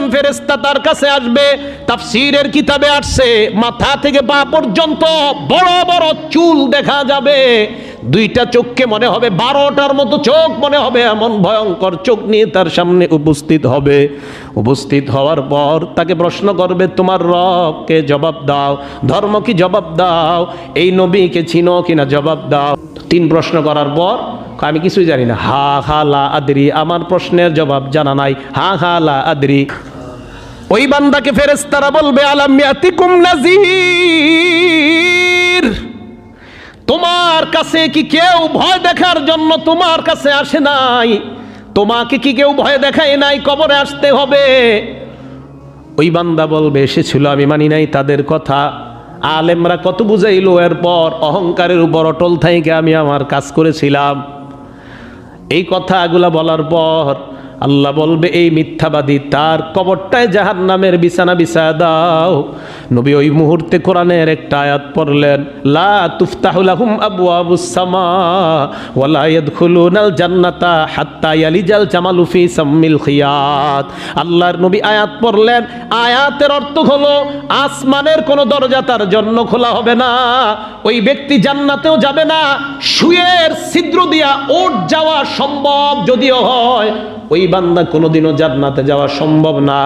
একজন ফেরেস্তা তার কাছে আসবে, তাফসীরের কিতাবে আসছে, মাথা থেকে পা পর্যন্ত বড় বড় চুল দেখা যাবে। দুইটা চোখকে মনে হবে, বারোটার মতো চোখ মনে হবে, এমন ভয়ঙ্কর চোখ নিয়ে তার সামনে উপস্থিত হবে। উপস্থিত হওয়ার পর তাকে প্রশ্ন করবে, তোমার রবকে জবাব দাও? ধর্ম কি জবাব দাও? এই নবীকে চিনো কিনা জবাব দাও? তিন প্রশ্ন করার পর, আমি কিছুই জানি না, হা হা, লা, আদরি। আমার প্রশ্নের জবাব জানা নাই, হা হা, লা, আদরি। ওই বান্দাকে ফেরেস্তারা বলবে, আলাম তোমার কাছে কি কেউ ভয় দেখার জন্য তোমার কাছে আসে নাই? তোমাকে কি কেউ ভয় দেখায় নাই? কবরে আসতে হবে। ওই বান্দা বলবে, এসেছিল, আমি মানি নাই তাদের কথা। আলেমরা কত বুঝাইলো, এরপর অহংকারের উপর অটল থেকে আমি আমার কাজ করেছিলাম। এই কথাগুলা বলার পর আল্লাহ বলবে, এই মিথ্যাবাদী, তার কবরটায় জাহান নামের বিছানা বিছা দাও। নবী ওই মুহূর্তে কোরআনের একটা আয়াত পড়লেন, লা তুফতাহুলাহুম আবু আবু সামা ওয়ালা ইয়াদখুলুনাল জান্নাতা হাত্তা ইয়ালিজাল জামালু ফি সাম্মিল খিয়াত। আল্লাহর নবী আয়াত পড়লেন, আয়াতের অর্থ হলো, আসমানের কোনো দরজা তার জন্য খোলা হবে না, ওই ব্যক্তি জান্নাতেও যাবে না শুয়ের ছিদ্র দিয়া ওট যাওয়া সম্ভব যদিও হয় ওই বান্দা কোনোদিনও জান্নাতে যাওয়া সম্ভব না।